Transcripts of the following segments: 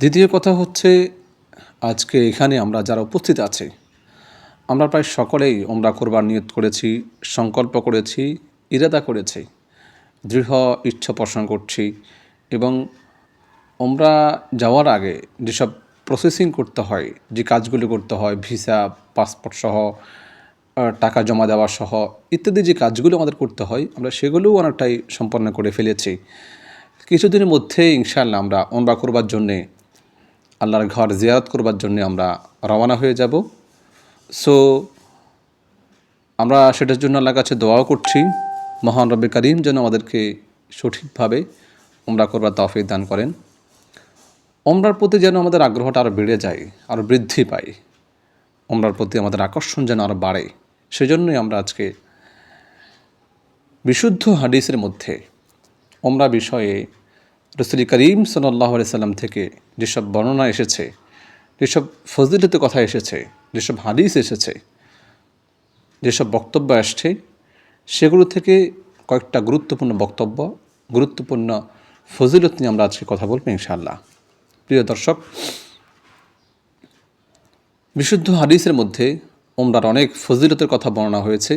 দ্বিতীয় কথা হচ্ছে, আজকে এখানে আমরা যারা উপস্থিত আছি, আমরা প্রায় সকলেই ওমরা করবার নিয়ত করেছি, সংকল্প করেছি, ইরাদা করেছি, দৃঢ় ইচ্ছা পোষণ করছি এবং ওমরা যাওয়ার আগে যেসব প্রসেসিং করতে হয়, যে কাজগুলো করতে হয় ভিসা পাসপোর্ট সহ টাকা জমা দেওয়া সহ, ইত্যাদি যে কাজগুলো আমাদের করতে হয়, আমরা সেগুলোও অনেকটাই সম্পন্ন করে ফেলেছি। কিছুদিনের মধ্যে ইনশাল্লাহ আমরা ওমরা করবার জন্যে আল্লাহর ঘর জিয়ারত করবার জন্য আমরা রওনা হয়ে যাব। সো আমরা সেটার জন্য আল্লাহর কাছে দোয়াও করছি। মহান রব্বে করিম যেন আমাদেরকে সঠিকভাবে ওমরা করবার তৌফিক দান করেন। ওমরার প্রতি যেন আমাদের আগ্রহটা আরও বেড়ে যায় আরও বৃদ্ধি পায়। ওমরার প্রতি আমাদের আকর্ষণ যেন আরও বাড়ে। সেজন্যই আমরা আজকে বিশুদ্ধ হাদিসের মধ্যে ওমরা বিষয়ে রসুল করিম সাল্লাহ সাল্লাম থেকে যেসব বর্ণনা এসেছে, যেসব ফজিলতের কথা এসেছে, যেসব হাদিস এসেছে, যেসব বক্তব্য আসছে, সেগুলো থেকে কয়েকটা গুরুত্বপূর্ণ বক্তব্য, গুরুত্বপূর্ণ ফজিলত নিয়ে আমরা আজকে কথা বলব ইনশাআল্লাহ। প্রিয় দর্শক, বিশুদ্ধ হাদিসের মধ্যে ওমরার অনেক ফজিলতের কথা বর্ণনা হয়েছে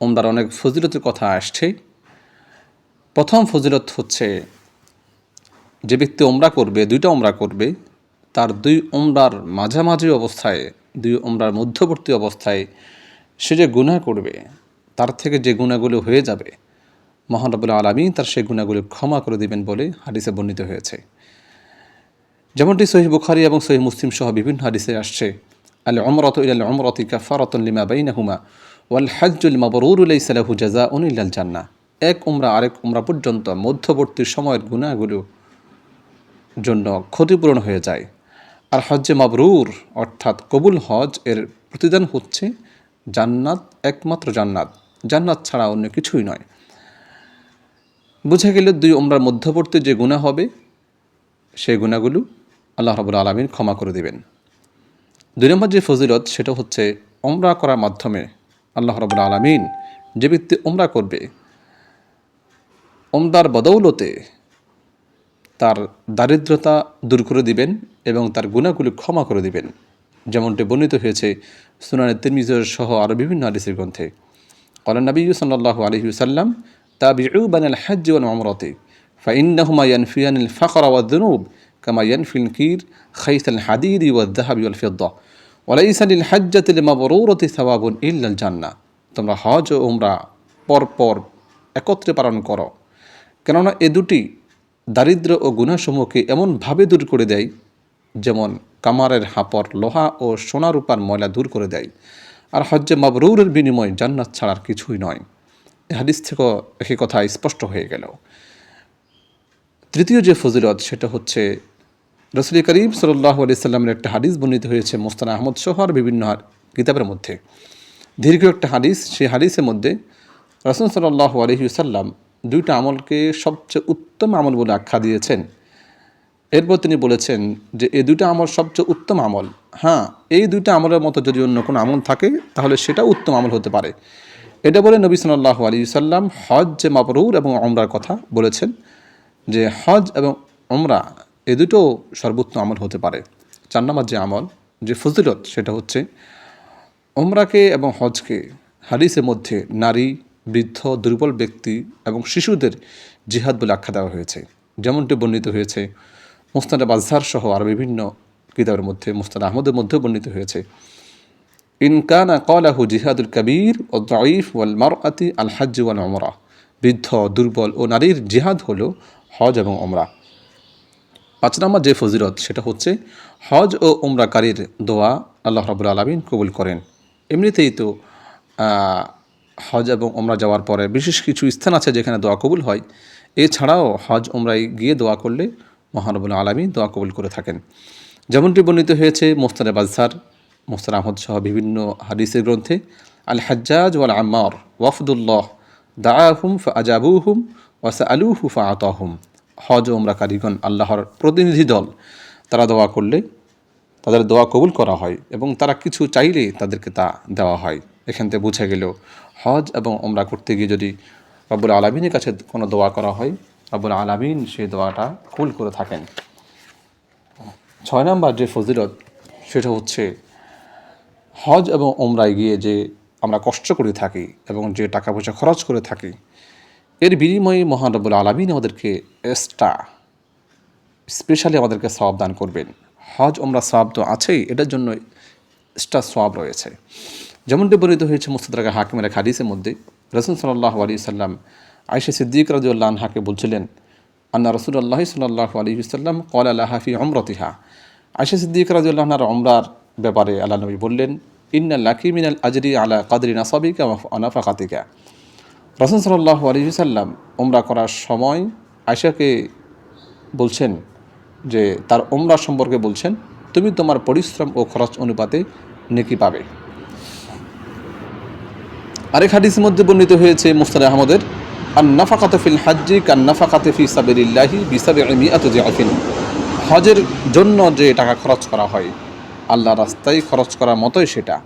ওমরার অনেক ফজিলতের কথা আসছে। প্রথম ফজিলত হচ্ছে যে ব্যক্তি ওমরা করবে, দুইটা ওমরা করবে, তার দুই ওমরার মাঝামাঝি অবস্থায়, দুই ওমরার মধ্যবর্তী অবস্থায় সে যে গুনাহ করবে, তার থেকে যে গুণাগুলো হয়ে যাবে মহানবুল আলমী তার সেই গুণাগুলো ক্ষমা করে দিবেন বলে হাদিসে বর্ণিত হয়েছে। যেমনটি সহি বুখারি এবং সহি মুসলিম সহ বিভিন্ন হাদিসে আসছে, আল অমরত ইল অমরতি কাফারতন লিমা বাইনাহুমা ওয়াল হাজ্জুল মাবরুর সালাহু জাজা উনিল্লাল জান্না এক উমরা আরেক উমরা পর্যন্ত মধ্যবর্তী সময়ের গুণাগুলো জন্য ক্ষতিপূরণ হয়ে যায়। আর হজ্জে মাবরুর, অর্থাৎ কবুল হজ, এর প্রতিদান হচ্ছে জান্নাত, একমাত্র জান্নাত। জান্নাত ছাড়া অন্য কিছুই নয়। বুঝে গেলে দুই ওমরার মধ্যবর্তী যে গুণা হবে সেই গুণাগুলো আল্লাহ রাবুল আলমিন ক্ষমা করে দেবেন। দুই নম্বর যে ফজিলত, সেটা হচ্ছে ওমরা করার মাধ্যমে আল্লাহ রাবুল আলমিন যে ব্যক্তি ওমরা করবে ওমদার বদৌলতে তার দারিদ্রতা দূর করে দিবেন এবং তার গুণাগুলি ক্ষমা করে দিবেন। যেমনটি বর্ণিত হয়েছে সুনানের তিরমিজর সহ আরও বিভিন্ন আদিসের গ্রন্থে। কলান নবী সাল্লাহ আলহি সাল্লাম তাবিউবান আল হাজ ওয়ান অমরতে ফাইন্নাহুমা ইয়ানফিয়ান ফাকর ওয়া দুনুব কামা ইয়ানফিল কির খাইসাল আল হাদিদি ওয়া দাহাবি ওয়াল ফিদ্দা ওয়ালাইস আলিল মাবরুরতি সাওয়াবুন ইল্লাল জান্না তোমরা হজ ও উমরা পরপর একত্রে পালন করো। কেননা এ দুটি দারিদ্র ও গুণাসমূহকে এমনভাবে দূর করে দেয়, যেমন কামারের হাপর লোহা ও সোনা রূপার ময়লা দূর করে দেয়। আর হজ্জে মাবরুরের বিনিময় জান্নাত ছাড়ার কিছুই নয়। হাদিস থেকেও একই কথা স্পষ্ট হয়ে গেল। তৃতীয় যে ফজিলত, সেটা হচ্ছে, রসুল করিম সাল্লাহ আলি সাল্লামের একটা হাদিস বর্ণিত হয়েছে মোস্তান আহমদ সহর বিভিন্ন কিতাবের মধ্যে। দীর্ঘ একটা হাদিস, সেই হাদিসের মধ্যে রসুল সাল্লাহ আলহি সাল্লাম দুইটা আমলকে সবচেয়ে উত্তম আমল বলে আখ্যা দিয়েছেন। এরপর তিনি বলেছেন যে এই দুইটা আমল সবচেয়ে উত্তম আমল। হ্যাঁ এই দুইটা আমলের মতো যদি অন্য কোনো আমল থাকে, তাহলে সেটা উত্তম আমল হতে পারে। এটা বলে নবী সাল্লাহ আলী সাল্লাম হজ যে মাবরুর এবং অমরার কথা বলেছেন যে, হজ এবং অমরা এ দুটো সর্বোত্তম আমল হতে পারে। চার নম্বর যে আমল, যে ফজিলত, সেটা হচ্ছে ওমরাকে এবং হজকে হাদিসের মধ্যে নারী বৃদ্ধ, দুর্বল ব্যক্তি এবং শিশুদের জিহাদ বলে আখ্যা দেওয়া হয়েছে। যেমনটি বর্ণিত হয়েছে, মুস্তাদ বাজহার সহ আরও বিভিন্ন কিতাবের মধ্যে, মুস্তাদ আহমদের মধ্যেও বর্ণিত হয়েছে। ইনকানা কলাহু জিহাদুল কবির ও দঈফ ওয়াল মারআতি আল হাজ ওয়াল ওমরা বৃদ্ধ, দুর্বল ও নারীর জিহাদ হলো হজ এবং ওমরা পাঁচ নম্বর যে ফজিরত সেটা হচ্ছে হজ ও উমরাকারীর দোয়া আল্লাহ রাবুল আলমিন কবুল করেন। এমনিতেই তো হজ এবং ওমরা যাওয়ার পরে বিশেষ কিছু স্থান আছে যেখানে দোয়া কবুল হয়। এছাড়াও হজ ওমরায় গিয়ে দোয়া করলে মহানবুল আলমী দোয়া কবুল করে থাকেন। যেমনটি বর্ণিত হয়েছে মোস্তারে বাজহার মোস্তার আহমদ সহ বিভিন্ন হাদিসের গ্রন্থে আল হাজ্জাজ ওয়াল আম্মার ওয়াফদুল্লাহ, দাআহুম ফা আজাবুহুম ওয়াসা আলুহু ফা আতাহুম হজ ওমরা কারিগণ আল্লাহর প্রতিনিধি দল। তারা দোয়া করলে তাদের দোয়া কবুল করা হয় এবং তারা কিছু চাইলে তাদেরকে তা দেওয়া হয়। এখান থেকে বুঝে গেল হজ এবং ওমরা করতে গিয়ে যদি রব্বুল আলমিনের কাছে কোনো দোয়া করা হয়, রব্বুল আলমিন সেই দোয়াটা কবুল করে থাকেন। ছয় নম্বর যে ফজিলত, সেটা হচ্ছে হজ এবং ওমরায় গিয়ে যে আমরা কষ্ট করে থাকি এবং যে টাকা পয়সা খরচ করে থাকি, এর বিনিময়ে মহানবুল আলমিন আমাদেরকে এক্সট্রা স্পেশালি আমাদেরকে সওয়াব দান করবেন। হজ ওমরা সওয়াব তো আছেই, এটার জন্য এক্সট্রা সওয়াব রয়েছে। যেমনটি বর্ণিত হয়েছে মুস্তাদাকা হাকিমের এক হাদিসের মধ্যে, রসুল সাল্লাহ আলী সাল্লাম আয়সা সিদ্দিক রাজুল্লাহ হাকে বলছিলেন, আন্না রসুল্লাহ সাল্লাহ আলী সাল্লাম কল আল্লাহ হাফি অমরতিহা আয়সা সিদ্দিক রাজুল্লাহনার অমরার ব্যাপারে আল্লাহ নবী বললেন, ইন্না লাকি মিনাল আজরি আলা কাদরি নাসাবিকা অনাফা কাতিকা রসুল সাল্লাহ আলী সাল্লাম ওমরা করার সময় আয়সাকে বলছেন যে, তার ওমরা সম্পর্কে বলছেন, তুমি তোমার পরিশ্রম ও খরচ অনুপাতে নেকি পাবে। আরেক হাদিসের মধ্যে বর্ণিত হয়েছে মুস্তাদ আহমদের আর নাফাকাতে ফিল হাজ্জি কান নাফাকাতে ফি সাবিরিল্লাহি বিসাবে মিয়াত জিআফিন হজের জন্য যে টাকা খরচ করা হয় আল্লাহ রাস্তায় খরচ করার মতোই সেটা,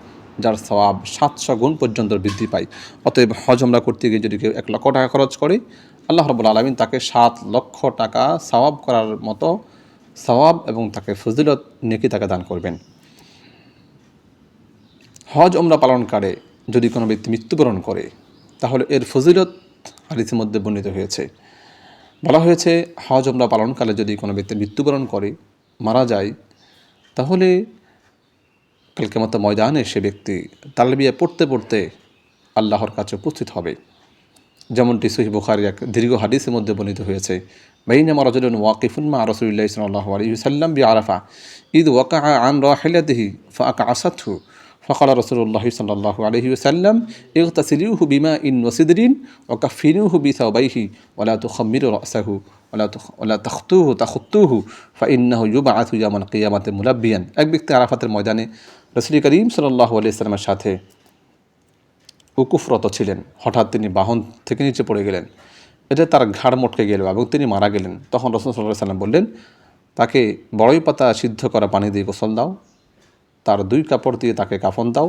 যার সওয়াব সাতশো গুণ পর্যন্ত বৃদ্ধি পায়। অতএব হজ আমরা করতে গিয়ে যদি কেউ এক লক্ষ টাকা খরচ করে, আল্লাহ রবুল আলমিন তাকে সাত লক্ষ টাকা সওয়াব করার মতো সওয়াব এবং তাকে ফজিলত নেকি তাকে দান করবেন। হজ ওমরা পালনকারে যদি কোনো ব্যক্তি মৃত্যুবরণ করে, তাহলে এর ফজিলত হাদিসের মধ্যে বর্ণিত হয়েছে। বলা হয়েছে, হজ ওমরা পালনকালে যদি কোনো ব্যক্তি মৃত্যুবরণ করে, মারা যায়, তাহলে কালকে মতো ময়দানে সে ব্যক্তি তালবিয়া পড়তে পড়তে আল্লাহর কাছে উপস্থিত হবে। যেমনটি সহি বুখারি এক দীর্ঘ হাদিসের মধ্যে বর্ণিত হয়েছে, বাইনামা রজুলন ওয়াকিফুন মা রসুল্লাহ সাল্লাহ আলী সাল্লাম বি আরাফা ঈদ ওয়াকা আন রাহিলাদিহি ফাঁকা আসাথু ফকাল রসুল্লাহ সাল্লাহ আলহি সাল্লাম ইগতাসিলিউহু বিমা ইন ওসিদরিন ওকাফিনুহু বি সাউবাইহি ওলা তু খম্মির রসাহু ওলা তখতুহু তাখতুহু ফা ইন্নাহু ইউবাআথু ইয়ামান কিয়ামাতে মুলাব্বিয়ান এক ব্যক্তি আরাফাতের ময়দানে রসুল করিম সাল্লাহ আলি সাল্লামের সাথে উকুফরত ছিলেন। হঠাৎ তিনি বাহন থেকে নিচে পড়ে গেলেন। এতে তার ঘাড় মটকে গেল এবং তিনি মারা গেলেন। তখন রসুল সাল্লাহ সাল্লাম বললেন, তাকে বড়ই পাতা সিদ্ধ করা পানি দিয়ে গোসল দাও তার দুই কাপড় দিয়ে তাকে কাফন দাও।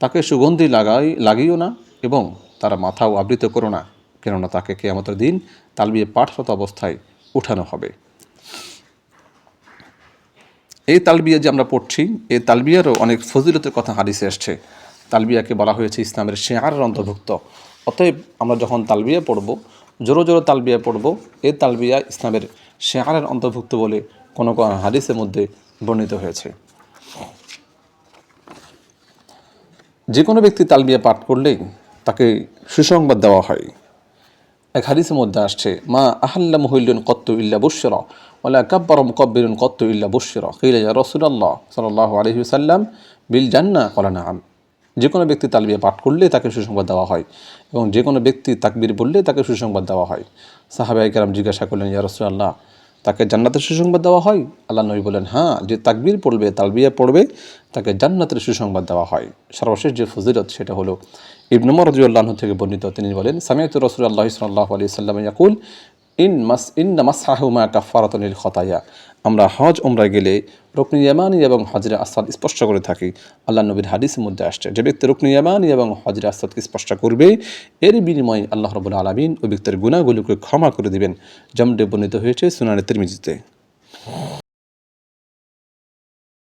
তাকে সুগন্ধি লাগাই, লাগিও না এবং তার মাথাও আবৃত করো না, কেননা তাকে কেয়ামতের দিন তালবিয়ে পাঠরত অবস্থায় উঠানো হবে। এই তালবিয়া যে আমরা পড়ছি, এই তালবিয়ারও অনেক ফজিলতের কথা হাদিসে এসছে তালবিয়াকে বলা হয়েছে ইসলামের শেয়ারের অন্তর্ভুক্ত। অতএব আমরা যখন তালবিয়া পড়ব, জোরো জোরো তালবিয়া পড়ব, এই তালবিয়া ইসলামের শেয়ারের অন্তর্ভুক্ত বলে কোনো কোনো হাদিসের মধ্যে বর্ণিত হয়েছে। যে কোনো ব্যক্তি তালবিয়া পাঠ করলেই তাকে সুসংবাদ দেওয়া হয়। এক হাদিসের মধ্যে আসছে, মা আহাল্লা মহিলুন কত্ত ইল্লা বুশ্বর ওলা কাব্বর মুকব্বিরুন কত্ত ইল্লা বুশ্বর কিলা রসুল্লাহ সাল্লাহ আলহি সাল্লাম বিল জান্না কলা, নাম। যে কোনো ব্যক্তি তালবিয়া পাঠ করলে তাকে সুসংবাদ দেওয়া হয় এবং যে কোনো ব্যক্তি তাকবির বললে তাকে সুসংবাদ দেওয়া হয়। সাহাবাই কেরাম জিজ্ঞাসা করলেন, ইয়া রসুল্লাহ তাকে জান্নাতের সুসংবাদ দেওয়া হয়? আল্লাহ নবী বলেন হ্যাঁ যে তাকবির পড়বে, তালবিয়া পড়বে, তাকে জান্নাতের সুসংবাদ দেওয়া হয়। সর্বশেষ যে ফজিরত সেটা হলো ইবনুমর রজিউল্লাহ থেকে বর্ণিত, তিনি বলেন সামিয়ত রসুল আল্লাহ সাল্লাহ আলি সাল্লাম ইয়াকুল, ইন মাস ইন মাসাহুমা কাফারাতনিল খতায়া। আমরা হজ ওমরা গেলে রুকনি ইয়ামানি এবং হজরে আসাদ স্পষ্ট করে থাকি। আল্লাহ নবীর হাদিসের মধ্যে আসছে, যে ব্যক্তি রুকনি ইয়ামানি এবং হজরে আসাদকে স্পষ্ট করবে, এর বিনিময়ে আল্লাহ রবুল আলমিন ও ব্যক্তির গুণাগুলোকে ক্ষমা করে দিবেন। যেমনটি বর্ণিত হয়েছে সুনানে তিরমিজিতে।